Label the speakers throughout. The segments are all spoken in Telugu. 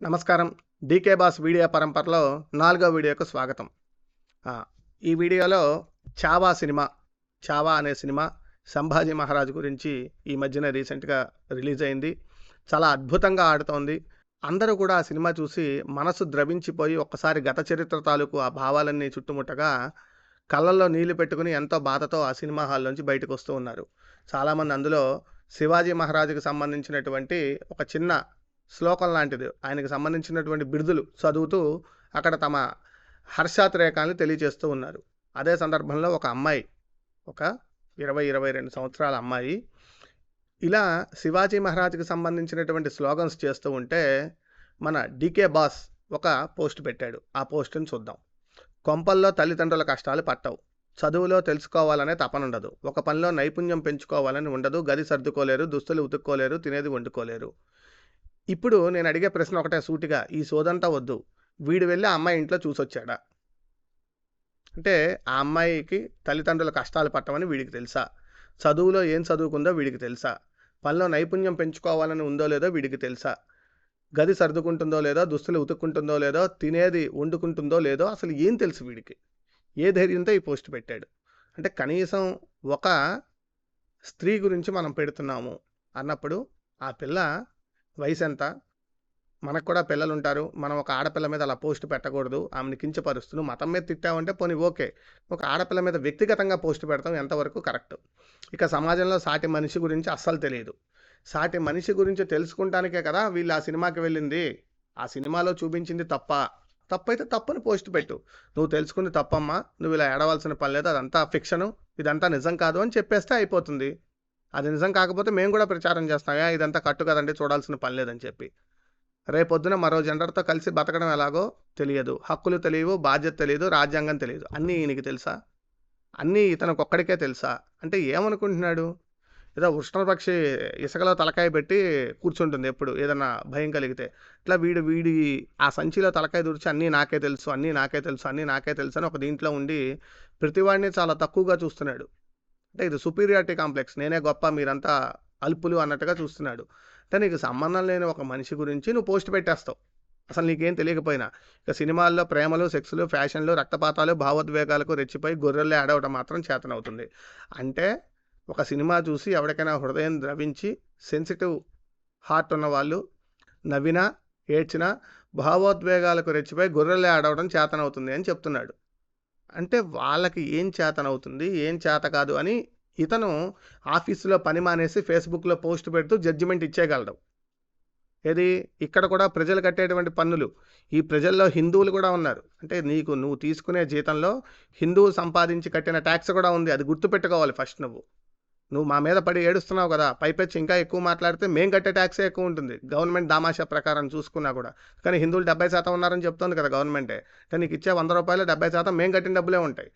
Speaker 1: నమస్కారం. డీకే బాస్ వీడియో పరంపరలో నాలుగో వీడియోకు స్వాగతం. ఈ వీడియోలో చావా సినిమా చావా అనే సినిమా సంభాజీ మహారాజ్ గురించి ఈ మధ్యన రీసెంట్గా రిలీజ్ అయింది. చాలా అద్భుతంగా ఆడుతోంది. అందరూ కూడా ఆ సినిమా చూసి మనసు ద్రవించిపోయి ఒక్కసారి గత చరిత్ర తాలూకు ఆ భావాలన్నీ చుట్టుముట్టగా కళ్ళల్లో నీళ్ళు పెట్టుకుని ఎంతో బాధతో ఆ సినిమా హాల్లోంచి బయటకు వస్తూ ఉన్నారు. చాలామంది అందులో శివాజీ మహారాజుకి సంబంధించినటువంటి ఒక చిన్న శ్లోకం లాంటిది. ఆయనకు సంబంధించినటువంటి బిరుదులు చదువుతూ అక్కడ తమ హర్షాతిరేకాన్ని తెలియజేస్తూ ఉన్నారు. అదే సందర్భంలో ఒక అమ్మాయి ఒక ఇరవై ఇరవై రెండు సంవత్సరాల అమ్మాయి ఇలా శివాజీ మహారాజ్కి సంబంధించినటువంటి స్లోగన్స్ చేస్తూ ఉంటే మన డీకే బాస్ ఒక పోస్ట్ పెట్టాడు. ఆ పోస్టుని చూద్దాం. కొంపల్లో తల్లిదండ్రుల కష్టాలు పట్టవు. చదువులో తెలుసుకోవాలనే తపనుండదు ఒక పనిలో నైపుణ్యం పెంచుకోవాలని ఉండదు. గది సర్దుకోలేరు దుస్తులు ఉతుక్కోలేరు తినేది వండుకోలేరు. ఇప్పుడు నేను అడిగే ప్రశ్న ఒకటే సూటిగా ఈ సోదంతా వద్దు. వీడు వెళ్ళి ఆ అమ్మాయి ఇంట్లో చూసొచ్చాడా? అంటే ఆ అమ్మాయికి తల్లిదండ్రుల కష్టాలు పట్టమని వీడికి తెలుసా? చదువులో ఏం చదువుకుందో వీడికి తెలుసా? పనిలో నైపుణ్యం పెంచుకోవాలని ఉందో లేదో వీడికి తెలుసా? గది సర్దుకుంటుందో లేదో దుస్తులు ఉతుక్కుంటుందో లేదో తినేది వండుకుంటుందో లేదో అసలు ఏం తెలుసు వీడికి? ఏ ధైర్యంతో ఈ పోస్ట్ పెట్టాడు? అంటే కనీసం ఒక స్త్రీ గురించి మనం పెడుతున్నాము అన్నప్పుడు ఆ పిల్ల వయసు ఎంత మనకు కూడా పిల్లలు ఉంటారు మనం ఒక ఆడపిల్ల మీద అలా పోస్ట్ పెట్టకూడదు. ఆమెను కించపరుస్తూ మతం మీద తిట్టావంటే పోనీ ఓకే. ఒక ఆడపిల్ల మీద వ్యక్తిగతంగా పోస్ట్ పెడతాం ఎంతవరకు కరెక్ట్. ఇక సమాజంలో సాటి మనిషి గురించి అస్సలు తెలియదు. సాటి మనిషి గురించి తెలుసుకుంటానికే కదా వీళ్ళు ఆ సినిమాకి వెళ్ళింది. ఆ సినిమాలో చూపించింది తప్ప. తప్పైతే తప్పని పోస్ట్ పెట్టు. నువ్వు తెలుసుకుంది తప్పమ్మా. నువ్వు ఇలా ఏడవలసిన పని లేదు. అదంతా ఫిక్షను. ఇదంతా నిజం కాదు అని చెప్పేస్తే అయిపోతుంది. అది నిజం కాకపోతే మేము కూడా ప్రచారం చేస్తాం. ఇదంతా కట్టు కదండి చూడాల్సిన పని లేదని చెప్పి. రేపొద్దున మరో జెండర్తో కలిసి బతకడం ఎలాగో తెలియదు. హక్కులు తెలియవు బాధ్యత తెలియదు రాజ్యాంగం తెలియదు. అన్నీ ఈయనకి తెలుసా? అన్నీ ఇతనికి ఒక్కడికే తెలుసా? అంటే ఏమనుకుంటున్నాడు? ఏదో ఉష్ణపక్షి ఇసుకలో తలకాయ పెట్టి కూర్చుంటుంది ఎప్పుడు ఏదన్నా భయం కలిగితే. ఇట్లా వీడు వీడి ఆ సంచిలో తలకాయ దూర్చి అన్నీ నాకే తెలుసు అన్నీ నాకే తెలుసు అన్నీ నాకే తెలుసు అని ఒక దీంట్లో ఉండి ప్రతివాడిని చాలా తక్కువగా చూస్తున్నాడు. అంటే ఇది సుపీరియారిటీ కాంప్లెక్స్ నేనే గొప్ప మీరంతా అల్పులు అన్నట్టుగా చూస్తున్నాడు. అంటే నీకు సంబంధం లేని ఒక మనిషి గురించి నువ్వు పోస్ట్ పెట్టేస్తావు. అసలు నీకేం తెలియకపోయినా. ఇక సినిమాల్లో ప్రేమలు సెక్స్లు ఫ్యాషన్లు రక్తపాతాలు భావోద్వేగాలకు రెచ్చిపోయి గొర్రెలు ఆడవడం మాత్రం చేతనవుతుంది. అంటే ఒక సినిమా చూసి ఎవరికైనా హృదయం ద్రవించి సెన్సిటివ్ హార్ట్ ఉన్న వాళ్ళు నవ్వినా ఏడ్చినా భావోద్వేగాలకు రెచ్చిపోయి గొర్రెలు ఆడవడం చేతనవుతుంది అని చెప్తున్నాడు. అంటే వాళ్ళకి ఏం చేతనవుతుంది ఏం చేత కాదు అని ఇతను ఆఫీసులో పని మానేసి ఫేస్బుక్లో పోస్ట్ పెడుతూ జడ్జిమెంట్ ఇచ్చేయగలడు. ఏది? ఇక్కడ కూడా ప్రజలు కట్టేటువంటి పన్నులు. ఈ ప్రజల్లో హిందువులు కూడా ఉన్నారు. అంటే నీకు నువ్వు తీసుకునే జీతంలో హిందువు సంపాదించి కట్టిన ట్యాక్స్ కూడా ఉంది. అది గుర్తుపెట్టుకోవాలి ఫస్ట్ నువ్వు. నువ్వు మా మీద పడి ఏడుస్తున్నావు కదా పైపెచ్చి ఇంకా ఎక్కువ మాట్లాడితే మేం కట్టే ట్యాక్సే ఎక్కువ ఉంటుంది. గవర్నమెంట్ దామాషా ప్రకారం చూసుకున్నా కూడా. కానీ హిందువులు డెబ్బై శాతం ఉన్నారని చెప్తుంది కదా గవర్నమెంటే. అంటే నీకు ఇచ్చే వంద రూపాయలు డెబ్బై శాతం మేము కట్టిన డబ్బులే ఉంటాయి.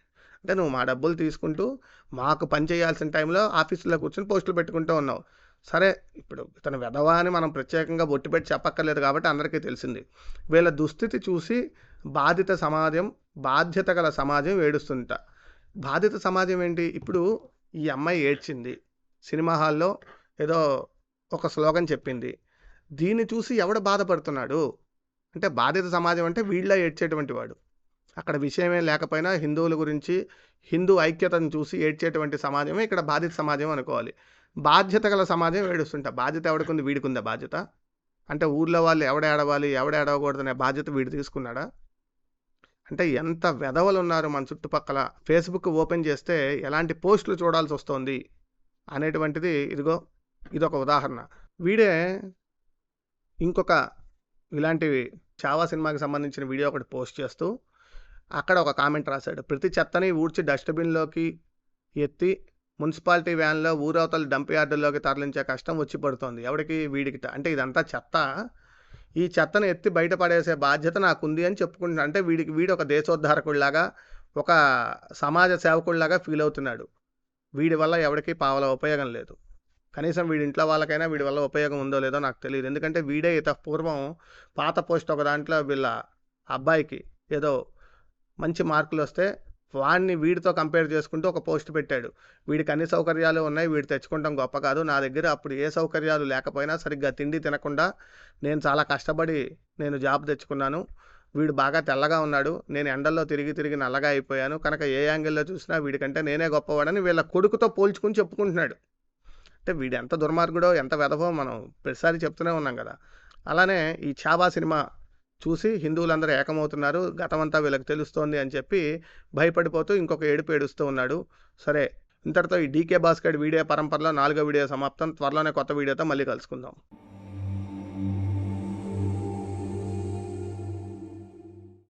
Speaker 1: అంటే నువ్వు మా డబ్బులు తీసుకుంటూ మాకు పని చేయాల్సిన టైంలో ఆఫీసులో కూర్చొని పోస్టులు పెట్టుకుంటూ ఉన్నావు. సరే ఇప్పుడు ఇతను వెధవా అని మనం ప్రత్యేకంగా బొట్టు పెట్టి చెప్పక్కర్లేదు కాబట్టి అందరికీ తెలిసింది. వీళ్ళ దుస్థితి చూసి బాధిత సమాజం బాధ్యత గల సమాజం ఏడుస్తుంట. బాధిత సమాజం ఏంటి? ఇప్పుడు ఈ అమ్మాయి ఏడ్చింది. సినిమా హాల్లో ఏదో ఒక స్లోగన్ చెప్పింది. దీన్ని చూసి ఎవడు బాధపడుతున్నాడు? అంటే బాధిత సమాజం అంటే వీళ్ళ ఏడ్చేటువంటి వాడు. అక్కడ విషయమే లేకపోయినా హిందువుల గురించి హిందూ ఐక్యతను చూసి ఏడ్చేటువంటి సమాజమే ఇక్కడ బాధిత సమాజం అనుకోవాలి. బాధ్యత గల సమాజం ఏడుస్తుంటా. బాధ్యత ఎవడికుంది? వీడికుందా బాధ్యత? అంటే ఊర్లో వాళ్ళు ఎవడ ఏడవాలి? ఎవడ ఏడవకూడదనే బాధ్యత వీడు తీసుకున్నాడా? అంటే ఎంత వెధవలు ఉన్నారు మన చుట్టుపక్కల. ఫేస్బుక్ ఓపెన్ చేస్తే ఎలాంటి పోస్టులు చూడాల్సి వస్తుంది అనేటువంటిది ఇదిగో ఇదొక ఉదాహరణ. వీడే ఇంకొక ఇలాంటివి చావా సినిమాకి సంబంధించిన వీడియో ఒకటి పోస్ట్ చేస్తూ అక్కడ ఒక కామెంట్ రాశాడు. ప్రతి చెత్తని ఊడ్చి డస్ట్బిన్లోకి ఎత్తి మున్సిపాలిటీ వ్యాన్లో ఊరవతల డంప్ యార్డుల్లోకి తరలించే కష్టం వచ్చి పడుతోంది. ఎవడికి వీడికి అంటే ఇదంతా చెత్త? ఈ చెత్తను ఎత్తి బయటపడేసే బాధ్యత నాకుంది అని చెప్పుకుంటున్నాడు అంటే వీడికి వీడు ఒక దేశోద్ధారకుడిలాగా ఒక సమాజ సేవకుడిలాగా ఫీల్ అవుతున్నాడు. వీడి వల్ల ఎవరికి పావల ఉపయోగం లేదు. కనీసం వీడి ఇంట్లో వాళ్ళకైనా వీడి వల్ల ఉపయోగం ఉందో లేదో నాకు తెలియదు ఎందుకంటే వీడే ఇత పూర్వం పాత పోస్ట్ ఒక దాంట్లో వీళ్ళ అబ్బాయికి ఏదో మంచి మార్కులు వస్తే వాడిని వీడితో కంపేర్ చేసుకుంటూ ఒక పోస్ట్ పెట్టాడు. వీడికి అన్ని సౌకర్యాలు ఉన్నాయి వీడు తెచ్చుకుంటాం గొప్ప కాదు నా దగ్గర అప్పుడు ఏ సౌకర్యాలు లేకపోయినా సరిగ్గా తిండి తినకుండా నేను చాలా కష్టపడి నేను జాబ్ తెచ్చుకున్నాను. వీడు బాగా తెల్లగా ఉన్నాడు నేను ఎండల్లో తిరిగి తిరిగి నల్లగా అయిపోయాను. కనుక ఏ యాంగిల్లో చూసినా వీడికంటే నేనే గొప్పవాడని వీళ్ళ కొడుకుతో పోల్చుకుని చెప్పుకుంటున్నాడు. అంటే వీడు ఎంత దుర్మార్గుడో ఎంత వెధవో మనం ప్రతిసారి చెప్తూనే ఉన్నాం కదా. అలానే ఈ చాబా సినిమా చూసి హిందువులందరూ ఏకమవుతున్నారు గతమంతా వీళ్ళకి తెలుస్తోంది అని చెప్పి భయపడిపోతూ ఇంకొక ఏడుపు ఏడుస్తూ ఉన్నాడు. సరే ఇంతటితో ఈ డీకే భాస్కర్ వీడియో పరంపరలో నాలుగో వీడియో సమాప్తం. త్వరలోనే కొత్త వీడియోతో మళ్ళీ కలుసుకుందాం.